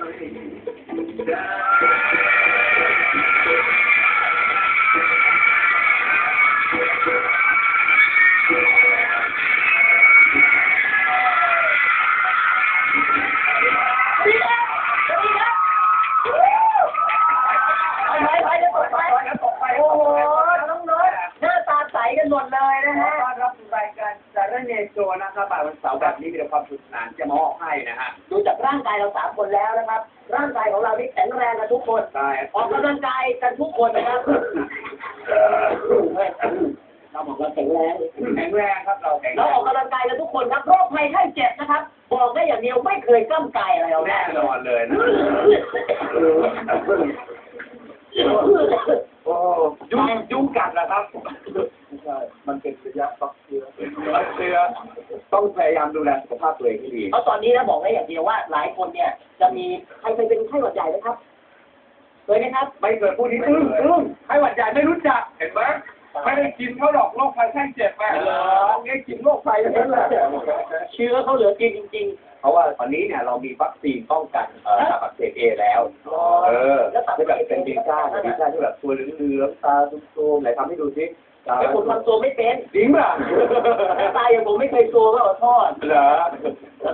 ไรับสู่รายการสารเนโชนะครับบ่ายวันเสาร์แบบนี้มีแต่ความสนุกสนานจะมอบให้นะฮะ ดูจากร่างกายเราสามคนแล้วนะครับ ร่างกายของเรานี่แข็งแรงกันทุกคน ได้ออกกำลังกายกันทุกคนนะครับ เราบอกว่าแข็งแรงแข็งแรงครับเราแข็งเราแรอองกกำลังกายกันทุกคนครับโรคภัยไข้เจ็บนะครับ บอกได้อย่างเดียวไม่เคยกล้ำกายอะไรเราแน่แน่นอนเลยนะ โอ้ยุงยุงกัดนะครับไม่ ใช่ มันเป็นระยะฟักเชื้อฟักเชื้อต้องพยายามดูแลสุขภาพตัวเองให้ดี เพราะตอนนี้นะบอกได้อย่างเดียวว่า หลายคนเนี่ยจะมีใครเคยเป็นไข้หวัดใหญ่ไหมครับเคยไหมครับ ไม่เกิดผู้นี้อึ้งอึ้งไข้หวัดใหญ่ไม่รู้จัก เห็นไหมไม่ได้กินเขาหรอกโรคภัยไข้เจ็บแม่เหรอนี่กินโรคภัยนั่นแหละเชื้อเขาเหลือกินจริง เพราะว่าตอนนี้เนี่ยเรามีวัคซีนป้องกันเอ่อตับอักเสบเอแล้ว เออที่แบบเป็นดีซ่าดีซ่าที่แบบตัวเหลืองๆตาตุ้มๆไหนทำให้ดูสิๆแต่ผมทำตัวไม่เป็นจริงป่ะหน้าตาอย่างผมไม่เคยตัวก็ขอโทษเหรอ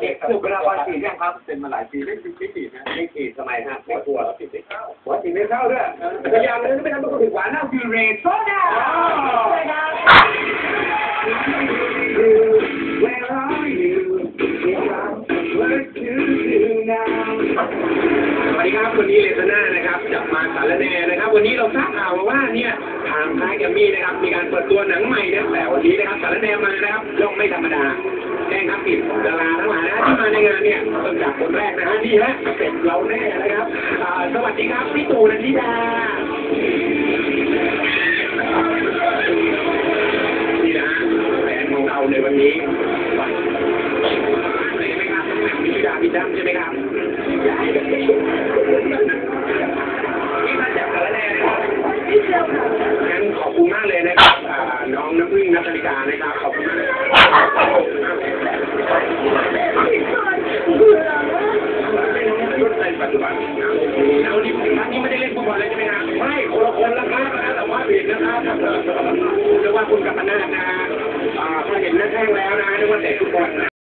เด็กสุกเวลาวันฉีดยังครับเป็นมาหลายปีไม่ฉีดไม่ฉีดนะไม่ฉีดทำไมฮะไม่กลัวฉีดไม่เข้าหัวฉีดไม่เข้าด้วยพยายามเลยไม่ทำให้คนถึงหวานน่าคือเรทโซดา Where ครับวันนี้เลสน่านะครับจากมาสารแนนะครับ วันนี้เราทราบข่าวมาว่าเนี่ยทางค่ายแกมมี่นะครับ มีการเปิดตัวหนังใหม่นะแต่วันนี้นะครับสารแนมานะครับย่อมไม่ธรรมดาแจ้งครับปิดดาราทั้งหลายนะที่มาในงานเนี่ยเริ่มจากคนแรกนะฮะนี่ฮะเป็นเราแน่นะครับสวัสดีครับพี่ตู่นันทิดานี่นะแฟนของเราในวันนี้ใช่ไหมครับพี่ดาพี่ดำใช่ไหมครับนี่ำพึ่งนัทธริกานะครับขอบคุณมากเป็นน้องรุ่นในปัจจุบันนะแล้วนี่ท่านนี้ไม่ได้เล่นฟุตบอลเลยใช่ไหมครับไม่คนละคนละครับนะแต่ว่าผิดนะครับเรียกว่าคุณกัปนาทนะฮะอ่าพอเห็นหน้าแข้งแล้วนะนึกว่าเตะฟุตบอลนะ